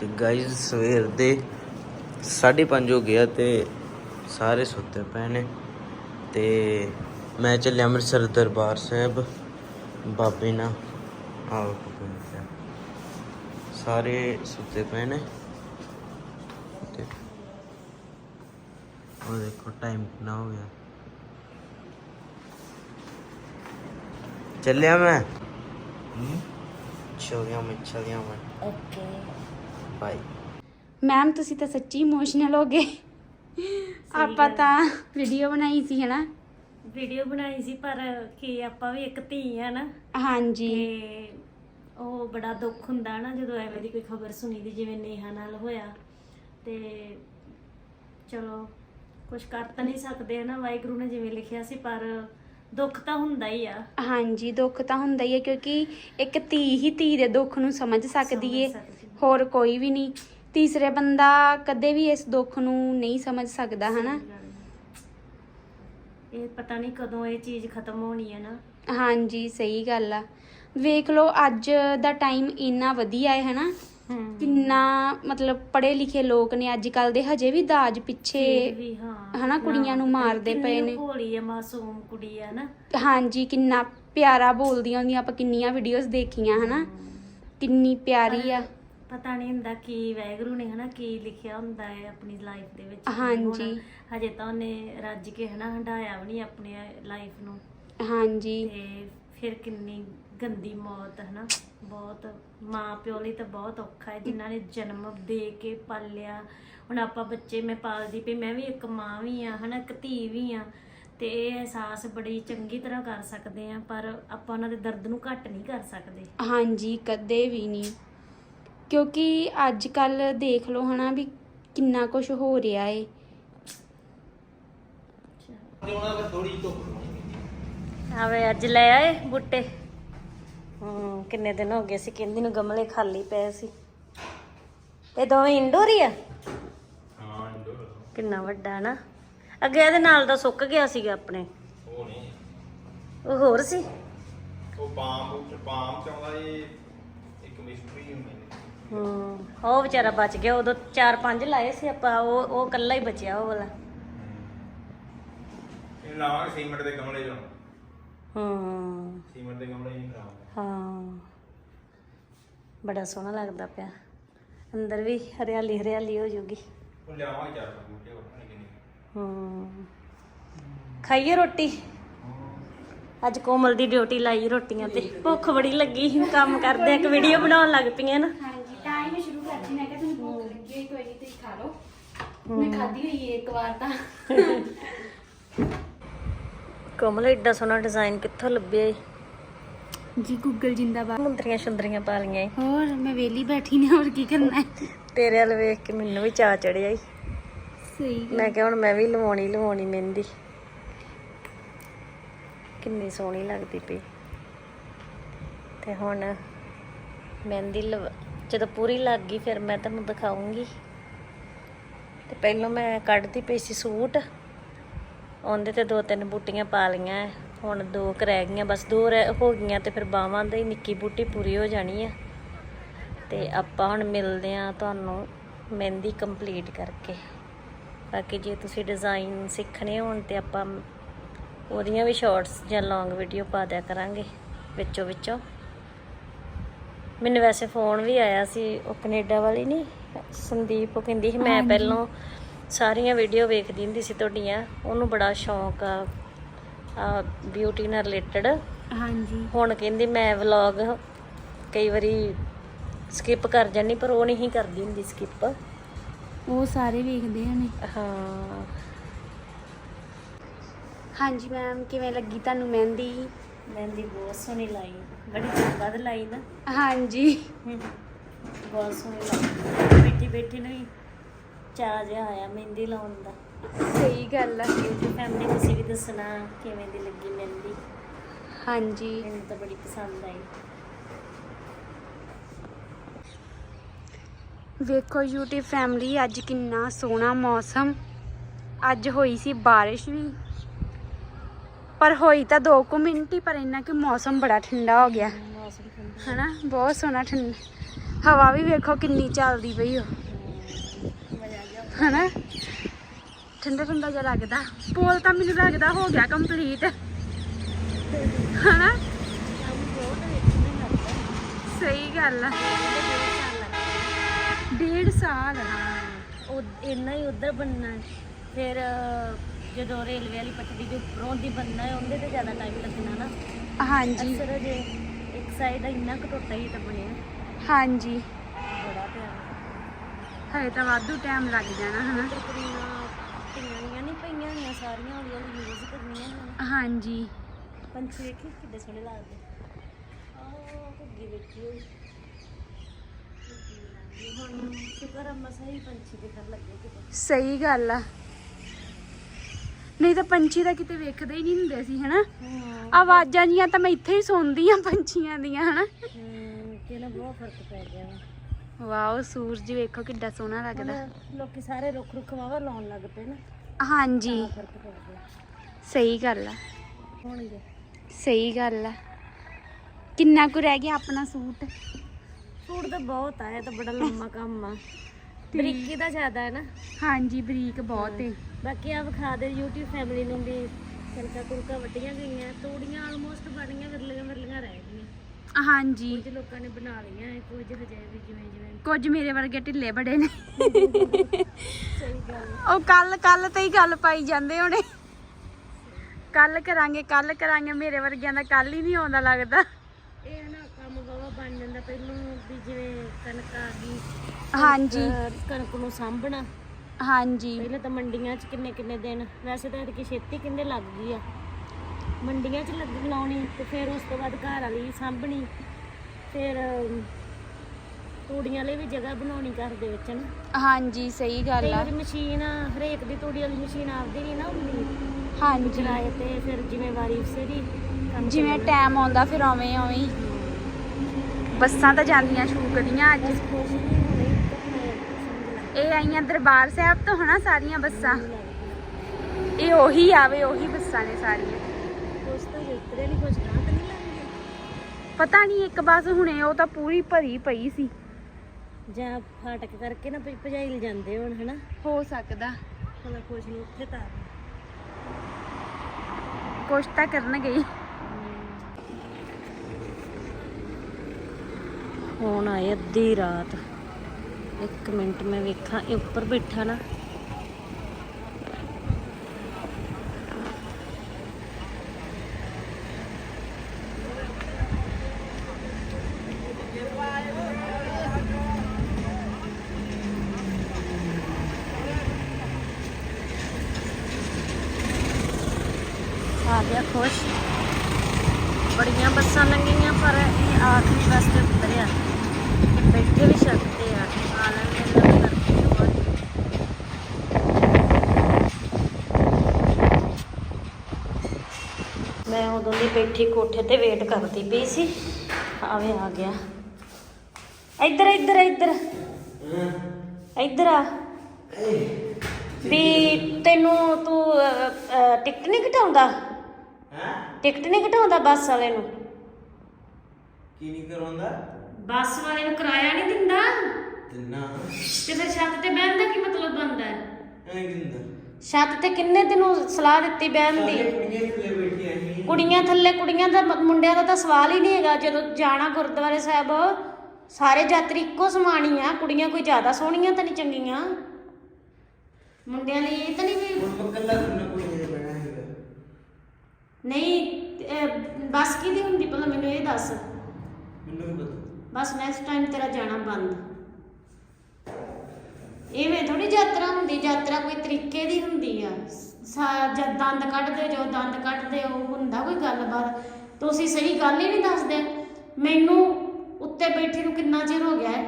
ਤੇ ਗਾਇਜ਼ ਸਵੇਰ ਦੇ 5:30 ਹੋ ਗਿਆ ਤੇ ਸਾਰੇ ਸੁੱਤੇ ਪਏ ਨੇ। ਤੇ ਮੈਂ ਚੱਲਿਆ ਅੰਮ੍ਰਿਤਸਰ ਦਰਬਾਰ ਸਾਹਿਬ। ਬਾਬੇ ਨਾਲ ਆਓ ਸਾਰੇ ਸੁੱਤੇ ਪਏ ਨੇ। ਤੇ ਉਹ ਦੇਖੋ ਟਾਈਮ ਕਿੰਨਾ ਹੋ ਗਿਆ। ਚੱਲਿਆ ਮੈਂ? ਚੱਲਿਆ ਮੈਂ ਚੱਲਿਆ ਮੈਂ। ਓਕੇ ਬਾਈ ਮੈਮ ਤੁਸੀਂ ਤਾਂ ਸੱਚੀ ਇਮੋਸ਼ਨਲ ਹੋ ਗਏ ਆਪਾਂ ਤਾਂ ਵੀਡੀਓ ਬਣਾਈ ਸੀ ਹਨਾ? ਵੀਡੀਓ ਬਣਾਈ ਸੀ ਪਰ ਕੀ ਆਪਾਂ ਵੀ ਇੱਕ ਧੀ ਆ ਨਾ ਹਾਂਜੀ। ਤੇ ਉਹ ਬੜਾ ਦੁੱਖ ਹੁੰਦਾ ਨਾ ਜਦੋਂ ਐਵੇਂ ਦੀ ਕੋਈ ਖਬਰ ਸੁਣੀ ਦੀ ਜਿਵੇਂ ਨੇਹਾ ਨਾਲ ਹੋਇਆ। ਤੇ ਚਲੋ ਕੁਝ ਕਰ ਤਾਂ ਨਹੀਂ ਸਕਦੇ ਨਾ ਵਾਹਿਗੁਰੂ ਨੇ ਜਿਵੇਂ ਲਿਖਿਆ ਸੀ ਪਰ ਦੁੱਖ ਤਾਂ ਹੁੰਦਾ ਹੀ ਆ। ਹਾਂਜੀ ਦੁੱਖ ਤਾਂ ਹੁੰਦਾ ਹੀ ਹੈ ਕਿਉਂਕਿ ਇੱਕ ਧੀ ਹੀ ਧੀ ਦੇ ਦੁੱਖ ਨੂੰ ਸਮਝ ਸਕਦੀ ਏ। ਹੋਰ ਕੋਈ ਵੀ ਨਹੀਂ। ਤੀਸਰੇ ਬੰਦਾ ਕਦੇ ਵੀ ਇਸ ਦੁੱਖ ਨੂੰ ਨਹੀਂ ਸਮਝ ਸਕਦਾ ਹਨਾ? ਇਹ ਪਤਾ ਨਹੀਂ ਕਦੋਂ ਇਹ ਚੀਜ਼ ਖਤਮ ਹੋਣੀ ਹੈ ਨਾ। ਹਾਂਜੀ ਸਹੀ ਗੱਲ ਆ। ਵੇਖ ਲਓ ਅੱਜ ਦਾ ਟਾਈਮ ਇੰਨਾ ਵਧੀਆ ਹੈ ਹਨਾ? ਕਿੰਨਾ ਮਤਲਬ ਪੜ੍ਹੇ ਲਿਖੇ ਲੋਕ ਨੇ ਅੱਜ ਕੱਲ ਦੇ ਹਜੇ ਵੀ ਦਾਜ ਪਿੱਛੇ ਹਾਂ। ਹਨਾ ਕੁੜੀਆਂ ਨੂੰ ਮਾਰਦੇ ਪਏ ਨੇ। ਭੋਲੀ ਆ ਮਾਸੂਮ ਕੁੜੀ ਆ ਨਾ ਹਾਂਜੀ ਕਿੰਨਾ ਪਿਆਰਾ ਬੋਲਦੀਆਂ ਹੁੰਦੀਆਂ ਆਪਾਂ ਕਿੰਨੀਆਂ ਵੀਡੀਓਜ਼ ਦੇਖੀਆਂ ਹਨਾ? ਕਿੰਨੀ ਪਿਆਰੀ ਆ। ਪਤਾ ਨਹੀਂ ਹੁੰਦਾ ਕੀ ਵੈਗਰੂ ਨੇ ਹਨਾ ਕੀ ਲਿਖਿਆ ਹੁੰਦਾ ਹੈ ਆਪਣੀ ਲਾਈਫ ਦੇ ਵਿੱਚ ਹਾਂਜੀ। ਹੁਣ ਹਜੇ। ਤਾਂ ਉਹਨੇ ਰੱਜ ਕੇ ਹਨਾ ਹੰਡਾਇਆ ਵੀ ਨਹੀਂ ਆਪਣੀ ਲਾਈਫ ਨੂੰ। ਹਾਂਜੀ। ਤੇ ਫਿਰ ਕਿੰਨੀ ਗੰਦੀ ਮੌਤ ਹਨਾ ਬਹੁਤ ਮਾਂ ਪਿਓ ਲਈ ਤਾਂ ਬਹੁਤ ਔਖਾ ਹੈ ਜਿਨ੍ਹਾਂ ਨੇ ਜਨਮ ਦੇ ਕੇ ਪਾਲਿਆ। ਹੁਣ ਆਪਾਂ ਬੱਚੇ ਮੈਂ ਪਾਲਦੀ ਪਈ ਮੈਂ ਵੀ ਇੱਕ ਮਾਂ ਵੀ ਆ ਹਨਾ ਇੱਕ ਧੀ ਵੀ ਆ ਤੇ ਇਹ ਅਹਿਸਾਸ ਬੜੀ ਚੰਗੀ ਤਰ੍ਹਾਂ ਕਰ ਸਕਦੇ ਆ ਪਰ ਆਪਾਂ ਉਹਨਾਂ ਦੇ ਦਰਦ ਨੂੰ ਘੱਟ ਨਹੀਂ ਕਰ ਸਕਦੇ। ਹਾਂਜੀ ਕਦੇ ਵੀ ਨਹੀਂ। ਕਿਉਂਕਿ ਅੱਜ ਕੱਲ ਦੇਖ ਲਓ ਹਨਾ ਵੀ ਕਿੰਨਾ ਕੁਝ ਹੋ ਰਿਹਾ ਏ। ਆਵੇ ਅੱਜ ਲੈ ਆਏ ਬੁੱਟੇ। ਹੂੰ ਕਿੰਨੇ ਦਿਨ ਹੋ ਗਏ ਸੀ ਕਹਿੰਦੀ ਨੂੰ ਗਮਲੇ ਖਾਲੀ ਪਏ ਸੀ। ਇਹ ਦੋਵੇਂ ਇੰਡੋਰ ਹੀ ਆ? ਹਾਂ ਇੰਡੋਰ ਕਿੰਨਾ ਵੱਡਾ ਨਾ। ਅੱਗੇ ਇਹਦੇ ਨਾਲ ਦਾ ਸੁੱਕ ਗਿਆ ਸੀਗਾ ਆਪਣੇ। ਉਹ ਨਹੀਂ। ਉਹ ਹੋਰ ਸੀ? ਉਹ ਪਾਮ ਪਾਮ ਚਾਉਂਦਾ ਇਹ ਇੱਕ ਮਿਸਟਰੀ ਹੁੰਦੀ ਹੈ। ਹੂੰ। ਉਹ ਵਿਚਾਰਾ ਬਚ ਗਿਆ ਉਦੋਂ ਚਾਰ ਪੰਜ ਲਾਏ ਸੀ ਆਪਾਂ ਉਹ ਉਹ ਇਕੱਲਾ ਹੀ ਬਚਿਆ ਉਹ ਵਾਲਾ। ਇਹ ਲਾਵਾਂਗੇ ਸੀਮੈਂਟ ਦੇ ਗਮਲੇ ਚੋਂ। ਹੂੰ। ਸੀਮੈਂਟ ਦੇ ਗਮਲੇ ਹੀ ਲਾਵਾਂਗੇ। ਹਾਂ। ਬੜਾ ਸੋਹਣਾ ਲੱਗਦਾ ਪਿਆ। ਅੰਦਰ ਵੀ ਹਰਿਆਲੀ ਹਰਿਆਲੀ ਹੋ ਜੂਗੀ। ਉਹ ਲਿਆਵਾਂਗੇ ਚਾਰ ਪੰਜ ਬੂਟੇ ਹੋਰ ਨਹੀਂ ਕਿੰਨੇ। ਹੂੰ। ਖਾਈਏ ਰੋਟੀ? ਅੱਜ ਕੋਮਲ ਦੀ ਡਿਊਟੀ ਲਾਈ ਰੋਟੀਆਂ ਤੇ। ਭੁੱਖ ਬੜੀ ਲੱਗੀ ਸੀ, ਕੰਮ ਕਰਦੇ ਇੱਕ ਵੀਡੀਓ ਬਣਾਉਣ ਲੱਗ ਪਈਆਂ ਨਾ। ਹਾਂਜੀ ਤਾਂ ਹੀ ਮੈਂ ਸ਼ੁਰੂ ਕਰਤੀ ਮੈਂ ਕਿਹਾ ਤੁਹਾਨੂੰ ਭੁੱਖ ਲੱਗੀ ਹੋਈ ਕੋਈ ਨਹੀਂ ਤੁਸੀਂ ਖਾ ਲਓ। ਮੈਂ ਖਾਧੀ ਹੋਈ ਏ ਇੱਕ ਵਾਰ ਤਾਂ। ਕੋਮਲ ਏਡਾ ਸੋਹਣਾ ਡਿਜ਼ਾਈਨ ਕਿੱਥੋਂ ਲੱਭਿਆ ਈ? ਜੀ ਗੂਗਲ ਜਿੰਦਾਬਾਦ। ਮੁੰਦਰੀਆਂ ਸ਼ੁੰਦਰੀਆਂ ਪਾ ਲਈਆਂ ਈ। ਹੋਰ ਮੈਂ ਵੇਲੀ ਬੈਠੀ ਨੇ ਹੋਰ ਕੀ ਕਰਨਾ ਹੈ ਤੇਰੇ ਵੱਲ ਵੇਖ ਕੇ ਮੈਨੂੰ ਵੀ ਚਾਅ ਚੜਿਆ ਈ। ਸਹੀ ਮੈਂ ਕਿਹਾ ਹੁਣ ਮੈਂ ਵੀ ਲਵਾਉਣੀ ਲਵਾਉਣੀ ਮਹਿੰਦੀ। ਕਿੰਨੀ ਸੋਹਣੀ ਲੱਗਦੀ ਪਈ। ਤੇ ਹੁਣ ਮਹਿੰਦੀ ਲਵ ਜਦੋਂ ਪੂਰੀ ਲੱਗ ਗਈ, ਫਿਰ ਮੈਂ ਤੁਹਾਨੂੰ ਦਿਖਾਉਂਗੀ। ਤੇ ਪਹਿਲਾਂ ਮੈਂ ਕੱਢਦੀ ਪਈ ਸੀ ਸੂਟ। ਉਹਦੇ ਤੇ ਦੋ ਤਿੰਨ ਬੂਟੀਆਂ ਪਾ ਲਈਆਂ। ਹੁਣ ਦੋ ਕੁ ਰਹਿ ਗਈਆਂ, ਬਸ ਦੋ ਰਹਿ- ਹੋ ਗਈਆਂ ਤੇ ਫਿਰ ਬਾਹਾਂ ਦੀ ਨਿੱਕੀ ਬੂਟੀ ਪੂਰੀ ਹੋ ਜਾਣੀ ਆ। ਤੇ ਆਪਾਂ ਹੁਣ ਮਿਲਦੇ ਆ ਤੁਹਾਨੂੰ ਮਹਿੰਦੀ ਕੰਪਲੀਟ ਕਰਕੇ। ਬਾਕੀ ਜੇ ਤੁਸੀਂ ਡਿਜ਼ਾਈਨ ਸਿੱਖਣੇ ਹੋਣ ਤੇ ਆਪਾਂ ਉਹਦੀਆਂ ਵੀ ਸ਼ਾਰਟਸ ਜਾਂ ਲੌਂਗ ਵੀਡੀਓ ਪਾ ਦਿਆ ਕਰਾਂਗੇ ਵਿੱਚੋਂ ਵਿੱਚੋਂ ਮੈਨੂੰ ਵੈਸੇ ਫੋਨ ਵੀ ਆਇਆ ਸੀ ਉਹ ਕੈਨੇਡਾ ਵਾਲੀ ਨਹੀਂ ਸੰਦੀਪ ਉਹ ਕਹਿੰਦੀ ਸੀ ਮੈਂ ਪਹਿਲਾਂ ਸਾਰੀਆਂ ਵੀਡੀਓ ਵੇਖਦੀ ਹੁੰਦੀ ਸੀ ਤੁਹਾਡੀਆਂ ਉਹਨੂੰ ਬੜਾ ਸ਼ੌਂਕ ਆ ਆ ਬਿਊਟੀ ਨਾਲ ਰਿਲੇਟਡ ਹਾਂਜੀ। ਹੁਣ ਕਹਿੰਦੀ ਮੈਂ ਵਲੌਗ ਕਈ ਵਾਰੀ ਸਕਿਪ ਕਰ ਜਾਂਦੀ ਪਰ ਉਹ ਨਹੀਂ ਕਰਦੀ ਹੁੰਦੀ ਸਕਿਪ ਉਹ ਸਾਰੇ ਵੇਖਦੇ ਨੇ ਹਾਂ। ਹਾਂਜੀ ਮੈਮ ਕਿਵੇਂ ਲੱਗੀ ਤੁਹਾਨੂੰ ਮਹਿੰਦੀ? ਮਹਿੰਦੀ ਬਹੁਤ ਸੋਹਣੀ ਲਾਈ ਬੜੀ ਬਾਅਦ ਲਾਈ ਨਾ। ਹਾਂਜੀ। ਬਹੁਤ ਸੋਹਣੀ ਲਾਈ। ਬੈਠੀ ਬੈਠੀ ਨੂੰ ਹੀ ਚਾਅ ਜਿਹਾ ਆਇਆ ਮਹਿੰਦੀ ਲਾਉਣ ਦਾ। ਸਹੀ ਗੱਲ ਆ। ਤੇ ਫੈਮਿਲੀ ਤੁਸੀਂ ਵੀ ਦੱਸਣਾ ਕਿਵੇਂ ਦੀ ਲੱਗੀ ਮਹਿੰਦੀ। ਹਾਂਜੀ। ਮੈਨੂੰ ਤਾਂ ਬੜੀ ਪਸੰਦ ਆਈ। ਵੇਖੋ YouTube ਫੈਮਿਲੀ ਅੱਜ ਕਿੰਨਾ ਸੋਹਣਾ ਮੌਸਮ। ਅੱਜ ਹੋਈ ਸੀ ਬਾਰਿਸ਼ ਵੀ। ਪਰ ਹੋਈ ਤਾਂ 2 ਕੁ ਮਿੰਟ ਹੀ ਪਰ ਇੰਨਾ ਕਿ ਮੌਸਮ ਬੜਾ ਠੰਡਾ ਹੋ ਗਿਆ। ਮੌਸਮ ਠੰਡਾ। ਹਨਾ? ਬਹੁਤ ਸੋਹਣਾ ਠੰਡਾ। ਹਵਾ ਵੀ ਵੇਖੋ ਕਿੰਨੀ ਚੱਲਦੀ ਪਈ ਹੋ ਹਨਾ? ਠੰਡਾ ਠੰਡਾ ਜਿਹਾ ਲੱਗਦਾ। ਪੋਲ ਤਾਂ ਮੈਨੂੰ ਲੱਗਦਾ ਹੋ ਗਿਆ ਕੰਪਲੀਟ। ਹਨਾ? ਸਹੀ ਗੱਲ ਆ। ਡੇਢ ਸਾਲ ਉਹ ਇੰਨਾ ਹੀ ਉਧਰ ਬਣਨਾ ਹੈ। ਫਿਰ ਜਦੋਂ ਰੇਲਵੇ ਵਾਲੀ ਪਟੜੀ ਦੇ ਉੱਪਰੋਂ ਦੀ ਬਣਨਾ ਹੈ ਉਹਦੇ ਤੇ ਜ਼ਿਆਦਾ ਟਾਈਮ ਲੱਗਣਾ ਨਾ। ਹਾਂਜੀ। ਅਕਸਰ ਜੇ ਇੱਕ ਸਾਈਡ ਇੰਨਾ ਕੁ ਟੁੱਟਾ ਹੀ ਤਾਂ ਬਣਿਆ। ਹਾਂਜੀ। ਬੜਾ ਪਿਆਰਾ। ਹਜੇ ਤਾਂ ਵਾਧੂ ਟਾਈਮ ਲੱਗ ਜਾਣਾ ਹਨਾ? ਕੁੜੀਆਂ ਪਈਆਂ ਨਹੀਂ ਪਈਆਂ ਹੋਈਆਂ ਸਾਰੀਆਂ ਹੌਲੀ ਹੌਲੀ ਯੂਜ਼ ਕਰਨੀਆਂ ਹੁਣ ਹਾਂਜੀ। ਪੰਛੀ ਵੇਖੀ ਕਿੱਡੇ ਸੋਹਣੇ ਲੱਗਦੇ। ਆਹ ਘੁੱਗੀ ਵੇਖੀ ਹੋਈ। ਹੁਣ ਸ਼ੁਕਰ ਆ ਮਸਾ ਹੀ ਪੰਛੀ ਦਿਖਣ ਲੱਗੇ ਕਿਤੇ। ਸਹੀ ਗੱਲ ਆ। ਨਹੀਂ ਤਾਂ ਪੰਛੀ ਤਾਂ ਕਿਤੇ ਵੇਖਦੇ ਹੀ ਨਹੀਂ ਹੁੰਦੇ ਸੀ ਹਨਾ? ਹਾਂ। ਆਵਾਜ਼ਾਂ ਜੀਆਂ ਤਾਂ ਮੈਂ ਇੱਥੇ ਹੀ ਸੁਣਦੀ ਆ ਪੰਛੀਆਂ ਦੀਆਂ ਹਨਾ? ਕਿ ਨਾ ਬਹੁਤ ਫ਼ਰਕ ਪੈ ਗਿਆ ਵਾ। ਵਾਓ ਸੂਰਜ ਵੇਖੋ ਕਿੱਡਾ ਸੋਹਣਾ ਲੱਗਦਾ। ਲੋਕੀ ਸਾਰੇ ਰੁੱਖ ਰੁੱਖ ਵਾਵਾ ਲਾਉਣ ਲੱਗ ਪਏ ਨਾ। ਹਾਂਜੀ। ਸਹੀ ਗੱਲ ਆ। ਹੋਣਗੇ ਸਹੀ ਗੱਲ ਆ। ਕਿੰਨਾ ਕੁ ਰਹਿ ਗਿਆ ਆਪਣਾ ਸੂਟ? ਫੂਡ ਤਾਂ ਬਹੁਤ ਆ ਇਹ ਤਾਂ ਬੜਾ ਲੰਮਾ ਕੰਮ ਆ। ਬਰੀਕੀ ਦਾ ਜ਼ਿਆਦਾ ਹੈ ਨਾ। ਹਾਂਜੀ ਬਰੀਕ ਬਹੁਤ ਏ। ਬਾਕੀ ਆ ਵਿਖਾ ਦੇ YouTube ਫੈਮਿਲੀ ਨੂੰ ਵੀ ਕਣਕਾਂ ਕੁਣਕਾਂ ਵੱਟੀਆਂ ਗਈਆਂ ਤੂੜੀਆਂ ਆਲਮੋਸਟ ਬਣੀਆਂ ਵਿਰਲੀਆਂ ਵਿਰਲੀਆਂ ਰਹਿ ਗਈਆਂ। ਹਾਂਜੀ। ਕੁਝ ਲੋਕਾਂ ਨੇ ਬਣਾ ਲਈਆਂ ਹੈ, ਕੁਝ ਹਜੇ ਵੀ ਜਿਵੇਂ ਜਿਵੇਂ। ਕੁਝ ਮੇਰੇ ਵਰਗੇ ਢਿੱਲੇ ਬੜੇ ਨੇ। ਸਹੀ ਗੱਲ ਉਹ ਕੱਲ ਕੱਲ ਤੇ ਹੀ ਗੱਲ ਪਾਈ ਜਾਂਦੇ ਹੋਣੇ। ਕੱਲ ਕਰਾਂਗੇ ਕੱਲ ਕਰਾਂਗੇ ਮੇਰੇ ਵਰਗਿਆਂ ਦਾ ਕੱਲ ਹੀ ਨਹੀਂ ਆਉਂਦਾ ਲੱਗਦਾ। ਇਹ ਨਾ ਕੰਮ ਬਾਵਾ ਬਣ ਜਾਂਦਾ ਪਹਿਲਾਂ ਵੀ ਜਿਵੇਂ ਕਣਕ ਆ ਗਈ ਹਾਂਜੀ। ਕਣਕ ਨੂੰ ਸਾਂਭਣਾ। ਹਾਂਜੀ। ਪਹਿਲਾਂ ਤਾਂ ਮੰਡੀਆਂ 'ਚ ਕਿੰਨੇ ਕਿੰਨੇ ਦਿਨ ਵੈਸੇ ਤਾਂ ਇਹਦੀ ਛੇਤੀ ਕਿੰਨੇ ਲੱਗ ਗਈ ਆ। ਮੰਡੀਆਂ 'ਚ ਲੱਗ ਲਾਉਣੀ ਤੇ ਫਿਰ ਉਸ ਤੋਂ ਬਾਅਦ ਘਰ ਵਾਲੀ ਸਾਂਭਣੀ ਫਿਰ ਅਮ, ਤੂੜੀਆਂ ਲਈ ਵੀ ਜਗ੍ਹਾ ਬਣਾਉਣੀ ਘਰ ਦੇ ਵਿੱਚ ਨਾ। ਹਾਂਜੀ ਸਹੀ ਗੱਲ ਆ। ਵਾਰੀ ਮਸ਼ੀਨ ਹਰੇਕ ਦੀ ਤੂੜੀ ਵਾਲੀ ਮਸ਼ੀਨ ਆਪਦੀ ਨਹੀਂ ਨਾ ਹੁੰਦੀ। ਹਾਂਜੀ। ਚਲਾਏ ਤੇ ਫਿਰ ਜ਼ਿੰਮੇਵਾਰੀ ਉਸੇ ਦੀ ਕੰਮ ਜਿਵੇਂ ਚੱਲਣਾ। ਟਾਈਮ ਆਉਂਦਾ ਫਿਰ ਉਵੇਂ ਉਵੇਂ ਹੀ। ਬੱਸਾਂ ਤਾਂ ਜਾਂਦੀਆਂ ਸ਼ੂਕਦੀਆਂ ਅੱਜ। ਬਸ ਕੁਛ ਨਹੀਂ ਇਹ ਆਈਆਂ ਦਰਬਾਰ ਸਾਹਿਬ ਤੋਂ ਹਨਾ ਸਾਰੀਆਂ ਬੱਸਾਂ? ਇਹ ਉਹੀ ਆਵੇ ਉਹੀ ਬੱਸਾਂ ਨੇ ਸਾਰੀਆਂ। ਕੁਛ ਤਾਂ ਉਤਰੇ ਨਹੀਂ ਕੁਛ ਨਾ ਤਾਂ ਨਹੀਂ ਲੱਗਦਾ। ਪਤਾ ਨਹੀਂ ਇੱਕ ਬੱਸ ਹੁਣੇ ਉਹ ਤਾਂ ਪੂਰੀ ਭਰੀ ਪਈ ਸੀ। ਜਾਂ ਫਾਟਕ ਕਰਕੇ ਨਾ ਭਜ- ਭਜਾਈ ਲ ਜਾਂਦੇ ਹੁਣ ਹਨਾ? ਹੋ ਸਕਦਾ। ਭਲਾ ਕੁਛ ਨੂੰ ਉੱਥੇ ਤਾਰ ਕੁਛ ਤਾਂ ਕਰਨਗੇ ਹੀ। ਹੁਣ ਆਏ ਅੱਧੀ ਰਾਤ। ਇੱਕ ਮਿੰਟ ਮੈਂ ਵੇਖਾਂ, ਇਹ ਉੱਪਰ ਬੈਠਾ ਨਾ। ਆ ਗਿਆ ਖੁਸ਼। ਬੜੀਆਂ ਬੱਸਾਂ ਲੰਘੀਆਂ, ਪਰ ਇਹ ਆਖਰੀ ਬੱਸ ਤੇ ਉਤਰਿਆ। ਬੈਠੇ ਵੀ ਸਕਦੇ ਆ ਲੈਣੇ ਲੱਗ ਕਰਕੇ ਬਹੁਤ ਮੈਂ ਉਦੋਂ ਦੀ ਬੈਠੀ ਕੋਠੇ ਤੇ ਵੇਟ ਕਰਦੀ ਪਈ ਸੀ। ਆਵੇ ਆ ਗਿਆ। ਇੱਧਰ ਇੱਧਰ ਇੱਧਰ। ਇੱਧਰ ਆ। ਵੀ ਤੈਨੂੰ ਤੂੰ ਟਿਕਟ ਨਹੀਂ ਘਟਾਉਂਦਾ ਹੈ? ਟਿਕਟ ਨਹੀਂ ਘਟਾਉਂਦਾ ਬੱਸ ਵਾਲੇ ਨੂੰ? ਕੀ ਨਹੀਂ ਕਰਵਾਉਂਦਾ ਬੱਸ ਵਾਲੇ ਨੂੰ ਕਿਰਾਇਆ ਨਹੀਂ ਦਿੰਦਾ? ਦਿਨਾ ਤੇ ਫਿਰ ਛੱਤ ਤੇ ਬਹਿਣ ਦਾ ਕੀ ਮਤਲਬ ਬਣਦਾ? ਹੈ ਐਂ ਕਿੰਦਾ? ਛੱਤ ਤੇ ਕਿੰਨੇ ਤੈਨੂੰ ਸਲਾਹ ਦਿੱਤੀ ਬਹਿਣ ਦੀ? ਕੁੜੀਆਂ ਕਿਲੇ ਬੈਠੀਆਂ ਸੀ। ਕੁੜੀਆਂ ਥੱਲੇ ਕੁੜੀਆਂ ਦਾ ਮ- ਮੁੰਡਿਆਂ ਦਾ ਤਾਂ ਸਵਾਲ ਹੀ ਨਹੀਂ ਹੈਗਾ। ਜਦੋਂ ਜਾਣਾ ਗੁਰਦੁਆਰੇ ਸਾਹਿਬ ਸਾਰੇ ਯਾਤਰੀ ਇੱਕੋ ਸਮਾਨ ਹੀ ਆ। ਕੁੜੀਆਂ ਕੋਈ ਜ਼ਿਆਦਾ ਸੋਹਣੀਆਂ ਤਾਂ ਨਹੀਂ ਚੰਗੀਆਂ? ਮੁੰਡਿਆਂ ਲਈ ਇਹ ਤਾਂ ਨਹੀਂ ਵੀ ਹੁਣ ਪੱਕਾ ਸੁਣਨਾ ਕੁੜੀਆਂ ਦੇ ਬਣਾ ਹੈਗਾ। ਨਹੀਂ ਅਹ, ਬੱਸ ਕਿਹਦੀ ਹੁੰਦੀ? ਪਹਿਲਾਂ ਮੈਨੂੰ ਇਹ ਦੱਸ। ਮੈਨੂੰ ਵੀ ਪਤਾ। ਬਸ ਨੈਕਸਟ ਟਾਈਮ ਤੇਰਾ ਜਾਣਾ ਬੰਦ। ਐਵੇਂ ਥੋੜੀ ਯਾਤਰਾ ਹੁੰਦੀ ਯਾਤਰਾ ਕੋਈ ਤਰੀਕੇ ਦੀ ਹੁੰਦੀ ਆ। ਸਾ- ਜਦ ਦੰਦ ਕੱਢਦੇ ਜੋ ਦੰਦ ਕੱਢਦੇ ਉਹ ਹੁੰਦਾ ਕੋਈ ਗੱਲਬਾਤ। ਤੁਸੀਂ ਸਹੀ ਗੱਲ ਹੀ ਨਹੀਂ ਦੱਸਦੇ। ਮੈਨੂੰ ਉੱਤੇ ਬੈਠੀ ਨੂੰ ਕਿੰਨਾ ਚਿਰ ਹੋ ਗਿਆ ਹੈ?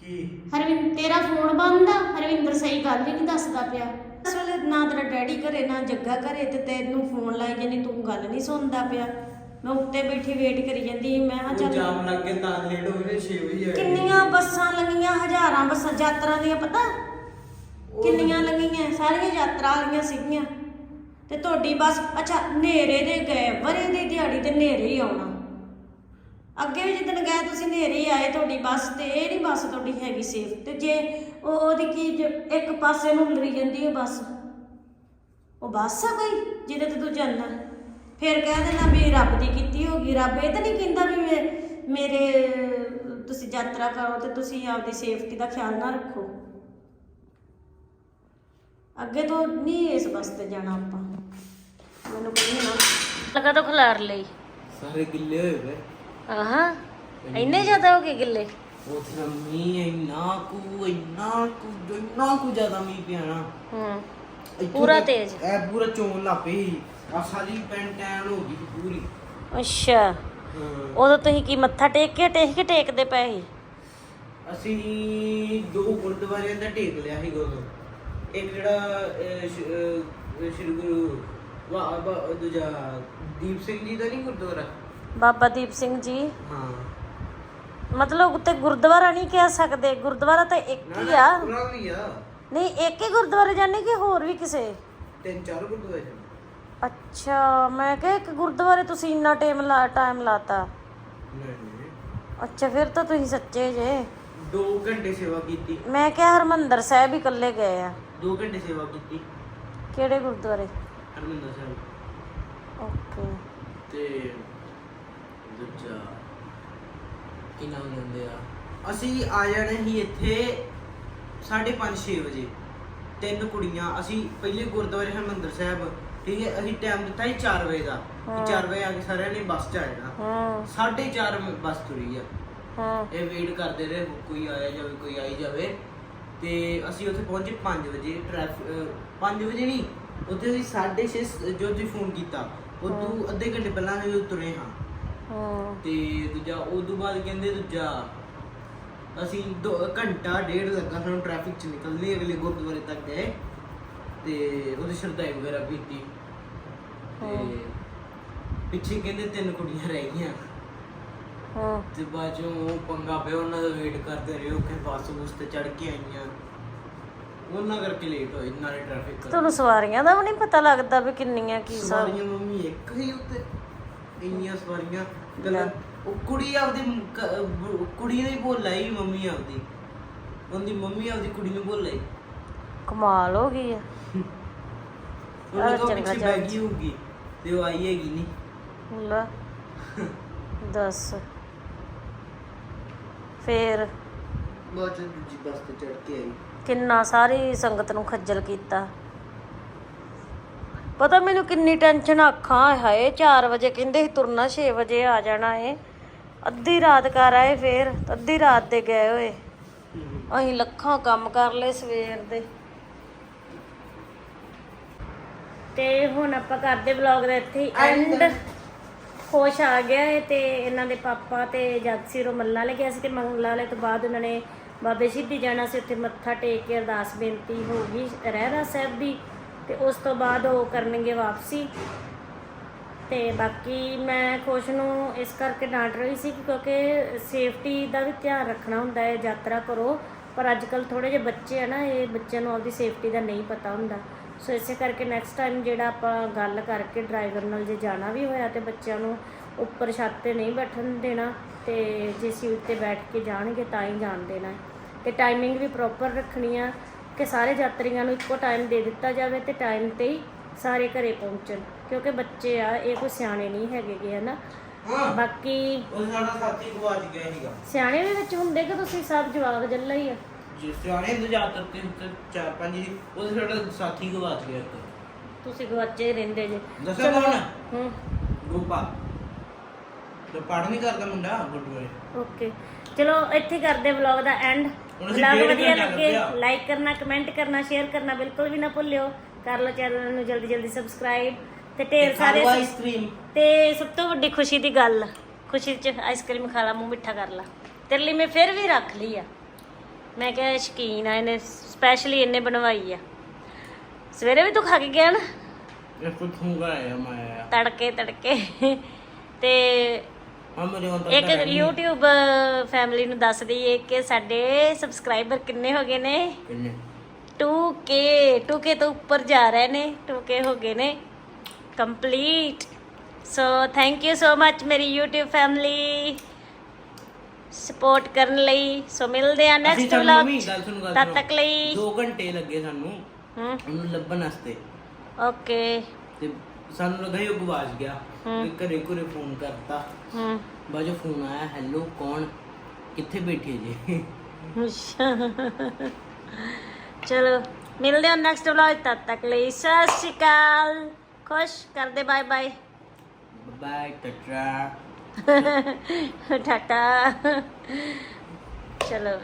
ਕੀ? ਹਰਵਿੰਦ ਤੇਰਾ ਫੋਨ ਬੰਦ ਆ? ਹਰਵਿੰਦਰ ਸਹੀ ਗੱਲ ਹੀ ਨਹੀਂ ਦੱਸਦਾ ਪਿਆ। ਇਸ ਵੇਲੇ ਨਾ ਤੇਰਾ ਡੈਡੀ ਘਰੇ ਨਾ ਜੱਗਾ ਘਰੇ ਤੇ ਤੈਨੂੰ ਫੋਨ ਲਾਈ ਜਾਨੀ ਤੂੰ ਗੱਲ ਨਹੀਂ ਸੁਣਦਾ ਪਿਆ। ਮੈਂ ਉੱਤੇ ਬੈਠੀ ਵੇਟ ਕਰੀ ਜਾਂਦੀ ਮੈਂ ਉਹ ਚੱਲ ਜਾਮ ਲੱਗ ਗਿਆ ਤਾਂ ਲੇਟ ਹੋ ਗਏ 6 ਵਜੇ ਆਏ। ਕਿੰਨੀਆਂ ਬੱਸਾਂ ਲੰਗੀਆਂ ਹਜ਼ਾਰਾਂ ਬੱਸਾਂ ਯਾਤਰਾ ਦੀਆਂ ਪਤਾ? ਕਿੰਨੀਆਂ ਲੰਗੀਆਂ ਸਾਰੀਆਂ ਯਾਤਰਾ ਵਾਲੀਆਂ ਸੀਗੀਆਂ। ਤੇ ਤੁਹਾਡੀ ਬੱਸ ਅੱਛਾ ਨੇਰੇ ਦੇ ਗਏ ਵਰੇ ਦੀ ਦਿਹਾੜੀ ਤੇ ਨੇਰੇ ਹੀ ਆਉਣਾ। ਅੱਗੇ ਵੀ ਜਿੱਦਣ ਗਏ ਤੁਸੀਂ ਨੇਰੇ ਆਏ ਤੁਹਾਡੀ ਬੱਸ ਤੇ ਇਹ ਨਹੀਂ ਬੱਸ ਤੁਹਾਡੀ ਹੈਗੀ ਸੇਫ ਤੇ ਜੇ ਉਹ ਉਹਦੀ ਕੀ ਜ- ਇੱਕ ਪਾਸੇ ਨੂੰ ਲਰੀ ਜਾਂਦੀ ਉਹ ਬੱਸ? ਉਹ ਬੱਸ ਆ ਕੋਈ ਜਿਹਦੇ ਤੇ ਤੂੰ ਜਾਂਦਾ? ਫਿਰ ਕਹਿ ਦੇਣਾ ਵੀ ਰੱਬ ਦੀ ਕੀਤੀ ਹੋਗੀ ਰੱਬ ਇਹ ਤਾਂ ਨਹੀਂ ਕਹਿੰਦਾ ਵੀ ਮੇ- ਮੇਰੇ ਤੁਸੀਂ ਯਾਤਰਾ ਕਰੋ ਤੇ ਤੁਸੀਂ ਆਪਦੀ ਸੇਫਟੀ ਦਾ ਖਿਆਲ ਨਾ ਰੱਖੋ। ਅੱਗੇ ਤੋਂ ਨਹੀਂ ਇਸ ਬੱਸ ਤੇ ਜਾਣਾ ਆਪਾਂ। ਮੈਨੂੰ ਕਹੀ ਨਾ ਲਗਾ ਤਾਂ ਖਲਾਰ ਲਈ? ਸਾਰੇ ਗਿੱਲੇ ਹੋਏ ਵੇ ਆਹਾਂ ਇੰਨੇ ਜ਼ਿਆਦਾ ਹੋ ਗਏ ਗਿੱਲੇ? ਉਥੇ ਮੀਂਹ ਇੰਨਾ ਕੁ ਇੰਨਾ ਕੁ ਇੰਨਾ ਕੁ ਜ਼ਿਆਦਾ ਮੀਂਹ ਪਿਆ ਨਾ। ਹੂੰ। ਇੱਥੋਂ ਪੂਰਾ ਤੱਕ ਤੇਜ਼। ਇਹ ਪੂਰਾ ਚੋਣ ਲੱਪੇ ਆ ਸਾਰੀ ਪੈਂਟ ਐਨ ਹੋ ਗਈ ਪੂਰੀ। ਅੱਛਾ। ਹਾਂ। ਉਦੋਂ ਤੁਸੀਂ ਕੀ ਮੱਥਾ ਟੇਕ ਕੇ ਟੇਕ ਕੇ ਟੇਕਦੇ ਪਏ ਸੀ? ਅਸੀਂ ਦੋ ਗੁਰਦੁਆਰਿਆਂ ਦਾ ਟੇਕ ਲਿਆ ਸੀ ਉਦੋਂ। ਇੱਕ ਜਿਹੜਾ ਅਹ, ਸ਼- ਅਹ, ਸ਼੍ਰੀ ਗੁਰੂ ਵਾ ਵਾ- ਦੂਜਾ ਦੀਪ ਸਿੰਘ ਜੀ ਦਾ ਨਹੀਂ ਗੁਰਦੁਆਰਾ? ਬਾਬਾ ਦੀਪ ਸਿੰਘ ਜੀ। ਹਾਂ। ਮਤਲਬ ਉੱਤੇ ਗੁਰਦੁਆਰਾ ਨਹੀਂ ਕਹਿ ਸਕਦੇ। ਗੁਰਦੁਆਰਾ ਤਾਂ ਇੱਕ ਨਾ ਹੀ ਨਾ ਆ। ਪੂਰਾ ਵੀ ਆ। ਨਹੀਂ ਇੱਕ ਹੀ ਗੁਰਦੁਆਰੇ ਜਾਣੇ ਕਿ ਹੋਰ ਵੀ ਕਿਸੇ? ਤਿੰਨ ਚਾਰ ਗੁਰਦੁਆਰੇ ਨੇ। ਅੱਛਾ ਮੈਂ ਕਿਹਾ ਇੱਕ ਗੁਰਦੁਆਰੇ ਤੁਸੀਂ ਇੰਨਾ ਟਾਈਮ ਲਾ ਟਾਈਮ ਲਾਤਾ। ਨਹੀਂ ਅੱਛਾ ਫਿਰ ਤਾਂ ਤੁਸੀਂ ਸੱਚੇ ਜੇ। 2 ਘੰਟੇ ਸੇਵਾ ਕੀਤੀ। ਮੈਂ ਕਿਹਾ ਹਰਮੰਦਰ ਸਾਹਿਬ ਹੀ ਇਕੱਲੇ ਗਏ ਆ। 2 ਘੰਟੇ ਸੇਵਾ ਕੀਤੀ। ਕਿਹੜੇ ਗੁਰਦੁਆਰੇ? ਹਰਮੰਦਰ ਸਾਹਿਬ। ਓਕੇ। ਤੇ ਦੂਜਾ ਕੀ ਨਾਮ ਲੈਂਦੇ ਆ? ਅਸੀਂ ਆ ਜਾਣਾ ਸੀ ਇੱਥੇ 5:30 6 ਵਜੇ। ਤਿੰਨ ਕੁੜੀਆਂ ਅਸੀਂ ਪਹਿਲੇ ਗੁਰਦੁਆਰੇ ਹਰਮੰਦਰ ਸਾਹਿਬ ਠੀਕ ਹੈ ਅਸੀਂ ਟਾਈਮ ਦਿੱਤਾ ਸੀ 4 ਵਜੇ ਦਾ। ਕਿ 4 ਵਜੇ ਆ ਕੇ ਸਾਰਿਆਂ ਨੇ ਬੱਸ 'ਚ ਆ ਜਾਣਾ ਹੂੰ। 4:30 ਬੱਸ ਤੁਰੀ ਆ। ਹੂੰ। ਇਹ ਵੇਟ ਕਰਦੇ ਰਹੇ ਕੋਈ ਆਇਆ ਜਾਵੇ ਕੋਈ ਆਈ ਜਾਵੇ। ਤੇ ਅਸੀਂ ਉੱਥੇ ਪਹੁੰਚੇ 5 ਵਜੇ ਟ੍ਰੈਫਿਕ 5 ਵਜੇ ਨਹੀਂ ਉੱਥੇ ਅਸੀਂ 6:30 ਜੋ ਤੁਸੀਂ ਫੋਨ ਕੀਤਾ ਉਦੋਂ ਅੱਧੇ ਘੰਟੇ ਪਹਿਲਾਂ ਅਸੀਂ ਤੁਰੇ ਹਾਂ। ਹੂੰ। ਤੇ ਦੂਜਾ ਉਦੋਂ ਬਾਅਦ ਕਹਿੰਦੇ ਦੂਜਾ ਅਸੀਂ ਦੋ ਘੰਟਾ ਡੇਢ ਲੱਗਾ ਸਾਨੂੰ ਟ੍ਰੈਫਿਕ ਚ ਨਿਕਲਦੇ ਅਗਲੇ ਗੁਰਦੁਆਰੇ ਤੱਕ ਗਏ। ਤੇ ਉਹਦੀ ਸ਼ਰਧਾਈ ਵਗੈਰਾ ਪੀਤੀ ਤੇ ਪਿੱਛੇ ਕਹਿੰਦੇ ਤਿੰਨ ਕੁੜੀਆਂ ਰਹਿ ਗਈਆਂ। ਹੂੰ। ਤੇ ਬਾਅਦ ਚੋਂ ਉਹ ਪੰਗਾ ਪਿਆ ਉਹਨਾਂ ਦਾ ਵੇਟ ਕਰਦੇ ਰਹੇ ਉਹ ਕਿ ਬੱਸ ਬੁਸ ਤੇ ਚੜ ਕੇ ਆਈਆਂ। ਉਹਨਾਂ ਕਰਕੇ ਲੇਟ ਹੋਏ ਨਾਲੇ ਟ੍ਰੈਫਿਕ ਕਰ ਤੁਹਾਨੂੰ ਸਵਾਰੀਆਂ ਦਾ ਵੀ ਨਹੀਂ ਪਤਾ ਲੱਗਦਾ ਵੀ ਕਿੰਨੀਆਂ ਕੀ ਸਭ ਸਵਾਰੀਆਂ ਮੰਮੀ ਇੱਕ ਹੀ ਉੱਤੇ ਇੰਨੀਆਂ ਸਵਾਰੀਆਂ। ਗੱਲਾਂ ਉਹ ਕੁੜੀ ਆਪਦੀ ਮ- ਕ- ਅਹ ਕੁੜੀ ਨੇ ਬੋਲ ਆਈ ਮੰਮੀ ਆਪਦੀ। ਉਹਦੀ ਮੰਮੀ ਆਪਦੀ ਕੁੜੀ ਨੂੰ ਬੋਲ ਕਮਾਲ ਹੋ ਗਈ ਆ। ਉਹਨੇ ਚੰਗਾ ਤਾਂ ਪਿੱਛੇ ਚੱਲ। ਬੈਗੀ ਹੋਊਗੀ। ਤੇ ਉਹ ਆਈ ਹੈਗੀ ਨਹੀਂ ਲੈ ਦੱਸ। ਫੇਰ ਬਾਅਦ ਚ ਦੂਜੀ ਬੱਸ ਤੇ ਚੜ ਕੇ ਆਈ। ਕਿੰਨਾ ਸਾਰੀ ਸੰਗਤ ਨੂੰ ਖੱਜਲ ਕੀਤਾ। ਪਤਾ ਮੈਨੂੰ ਕਿੰਨੀ ਟੈਨਸ਼ਨ ਅੱਖਾਂ ਆਏ ਹਾਏ 4 ਵਜੇ ਕਹਿੰਦੇ ਸੀ ਤੁਰਨਾ 6 ਵਜੇ ਆ ਜਾਣਾ ਏ ਅੱਧੀ ਰਾਤ ਕਰ ਆਏ ਫੇਰ ਅੱਧੀ ਰਾਤ ਦੇ ਗਏ ਹੋਏ। ਅਸੀਂ ਲੱਖਾਂ ਕੰਮ ਕਰ ਲਏ ਸਵੇਰ ਦੇ। ਤੇ ਹੁਣ ਆਪਾਂ ਕਰਦੇ ਵਲੌਗ ਦਾ ਇੱਥੇ ਐਂਡ ਖੁਸ਼ ਆ ਗਿਆ ਏ ਤੇ ਇਹਨਾਂ ਦੇ ਪਾਪਾ ਤੇ ਜਗਸੀ ਰੋ ਮੱਲਾ ਲੈ ਗਿਆ ਸੀ ਤੇ ਮੰਗਲਾ ਵਾਲੇ ਤੋਂ ਬਾਅਦ ਉਹਨਾਂ ਨੇ ਬਾਬੇ ਸਿੱਧੀ ਜਾਣਾ ਸੀ ਉੱਥੇ ਮੱਥਾ ਟੇਕ ਕੇ ਅਰਦਾਸ ਬੇਨਤੀ ਹੋਊਗੀ ਰਹਿਰਾ ਸਾਹਿਬ ਦੀ ਤੇ ਉਸ ਤੋਂ ਬਾਅਦ ਉਹ ਕਰਨਗੇ ਵਾਪਸੀ। ਤੇ ਬਾਕੀ ਮੈਂ ਖੁਸ਼ ਨੂੰ ਇਸ ਕਰਕੇ ਡਾਂਟ ਰਹੀ ਸੀ ਕਿਉਂਕਿ ਸੇਫਟੀ ਦਾ ਵੀ ਧਿਆਨ ਰੱਖਣਾ ਹੁੰਦਾ ਹੈ ਯਾਤਰਾ ਕਰੋ। ਪਰ ਅੱਜ ਕੱਲ ਥੋੜੇ ਜਿਹੇ ਬੱਚੇ ਆ ਨਾ ਇਹ ਬੱਚਿਆਂ ਨੂੰ ਆਪਦੀ ਸੇਫਟੀ ਦਾ ਨਹੀਂ ਪਤਾ ਹੁੰਦਾ। ਸੋ ਇਸੇ ਕਰਕੇ ਨੈਕਸਟ ਟਾਈਮ ਜਿਹੜਾ ਆਪਾਂ ਗੱਲ ਕਰਕੇ ਡਰਾਈਵਰ ਨਾਲ ਜੇ ਜਾਣਾ ਵੀ ਹੋਇਆ ਤੇ ਬੱਚਿਆਂ ਨੂੰ ਉੱਪਰ ਛੱਤ ਤੇ ਨਹੀਂ ਬੈਠਣ ਦੇਣਾ ਤੇ ਜੇ ਸੀਟ ਤੇ ਬੈਠ ਕੇ ਜਾਣਗੇ ਤਾਂ ਹੀ ਜਾਣ ਦੇਣਾ। ਤੇ ਟਾਈਮਿੰਗ ਵੀ ਪ੍ਰੋਪਰ ਰੱਖਣੀ ਆ ਕਿ ਸਾਰੇ ਯਾਤਰੀਆਂ ਨੂੰ ਇੱਕੋ ਟਾਈਮ ਦੇ ਦਿੱਤਾ ਜਾਵੇ ਤੇ ਟਾਈਮ ਤੇ ਹੀ ਸਾਰੇ ਘਰੇ ਪਹੁੰਚਣ ਕਿਉਂਕਿ ਬੱਚੇ ਆ ਇਹ ਕੋਈ ਸਿਆਣੇ ਨਹੀਂ ਹੈਗੇ ਗੇ ਹਨਾ ਬਾਕੀ ਉਹ ਸਾਡਾ ਸਾਥੀ ਗਵਾਚ ਗਿਆ ਸੀਗਾ। ਸਿਆਣੇ ਵੀ ਵਿੱਚ ਹੁੰਦੇ ਕਿ ਤੁਸੀਂ ਸਭ ਜਵਾਬ ਜੱਲਾ ਹੀ ਆ? ਜਿਸ ਸਿਆਣੇ ਤੋਂ ਜਾ ਕੇ ਤੇ ਚਾਰ ਪੰਜ ਜੀ ਉਹ ਸਾਡਾ ਸਾਥੀ ਗਵਾਚ ਗਿਆ ਇੱਕ। ਤੁਸੀਂ ਗਵਾਚੇ ਰਹਿੰਦੇ ਜੇ। ਦੱਸਾਂ ਕੌਣ ਹੂੰ। ਗੋਪਾ ਤੇ ਪੜ ਨਹੀਂ ਕਰਦਾ ਮੁੰਡਾ ਗੁਰਦੁਆਰੇ ਓਕੇ। ਚਲੋ ਇੱਥੇ ਕਰਦੇ ਵਲੌਗ ਦਾ ਐਂਡ। ਹੁਣ ਅਸੀਂ ਵਲੌਗ ਡੇਢ ਵਧੀਆ ਘੰਟਾ ਲੱਗੇ। ਲਾਈਕ ਕਰਨਾ ਕਮੈਂਟ ਕਰਨਾ ਸ਼ੇਅਰ ਕਰਨਾ ਬਿਲਕੁਲ ਵੀ ਨਾ ਭੁੱਲਿਓ। ਕਰ ਲਓ ਚੈਨਲ ਨੂੰ ਜਲਦੀ ਜਲਦੀ ਸਬਸਕ੍ਰਾਈਬ ਤੇ ਢੇਰ ਸਾਰੇ ਆਈਸਕ੍ਰੀਮ ਤੇ ਸਭ ਤੋਂ ਵੱਡੀ ਖੁਸ਼ੀ ਦੀ ਗੱਲ ਖੁਸ਼ੀ ਚ ਆਈਸਕ੍ਰੀਮ ਖਾ ਲਾ ਮੂੰਹ ਮਿੱਠਾ ਕਰ ਲਾ। ਤੇਰੇ ਲਈ ਮੈਂ ਫਿਰ ਵੀ ਰੱਖ ਲਈ ਆ। ਮੈਂ ਕਿਹਾ ਸ਼ਕੀਨ ਆ ਇਹਨੇ ਸਪੈਸ਼ਲੀ ਇਹਨੇ ਬਣਵਾਈ ਆ। ਸਵੇਰੇ ਵੀ ਤੂੰ ਖਾ ਕੇ ਗਿਆ ਨਾ? ਇਹ ਕੋ ਥੂਗਾ ਹੈ ਮੈਂ ਤੜਕੇ ਤੜਕੇ। ਤੇ ਇੱਕ YouTube ਫੈਮਿਲੀ ਨੂੰ ਦੱਸ ਦਈਏ ਕਿ ਸਾਡੇ ਸਬਸਕ੍ਰਾਈਬਰ ਕਿੰਨੇ ਹੋ ਗਏ ਨੇ? ਕਿੰਨੇ? 2k 2k ਤੋਂ ਉੱਪਰ ਜਾ ਰਹੇ ਨੇ 2k ਹੋ ਗਏ ਨੇ। Complete so thank you so much ਮੇਰੀ YouTube ਫੈਮਿਲੀ ਸਪੋਰਟ ਕਰਨ ਲਈ। ਸੋ ਮਿਲਦੇ ਆ ਅਸੀਂ ਨੈਕਸਟ ਵਲੌਗ ਮੰਮੀ ਗੱਲ ਸੁਣ ਗੱਲ ਤਦ। ਤੱਕ ਲਈ। ਦੋ ਘੰਟੇ ਲੱਗੇ ਸਾਨੂੰ। ਹੂੰ। ਉਹਨੂੰ ਲੱਭਣ ਵਾਸਤੇ। ਓਕੇ। ਤੇ ਸਾਨੂੰ ਲੱਗਾ ਹੀ ਉਹ ਗਵਾਚ ਗਿਆ। ਤੇ ਘਰੇ ਘਰੇ ਫੋਨ ਕਰਤਾ। ਹੂੰ। ਬਾਜੋ ਫੋਨ ਆਇਆ ਹੈਲੋ ਕੌਣ? ਕਿੱਥੇ ਬੈਠੇ ਜੇ? ਚਲੋ ਮਿਲਦੇ ਹਾਂ ਨੈਕਸਟ ਵਲੌਗ ਤਦ ਤੱਕ ਲਈ। ਸਤਿ ਸ਼੍ਰੀ ਅਕਾਲ। ਖੁਸ਼ ਕਰਦੇ ਬਾਏ ਬਾਏ ਬਾਏ ਟਟਰਾ ਟਾਟਾ ਚਲੋ ਵੀ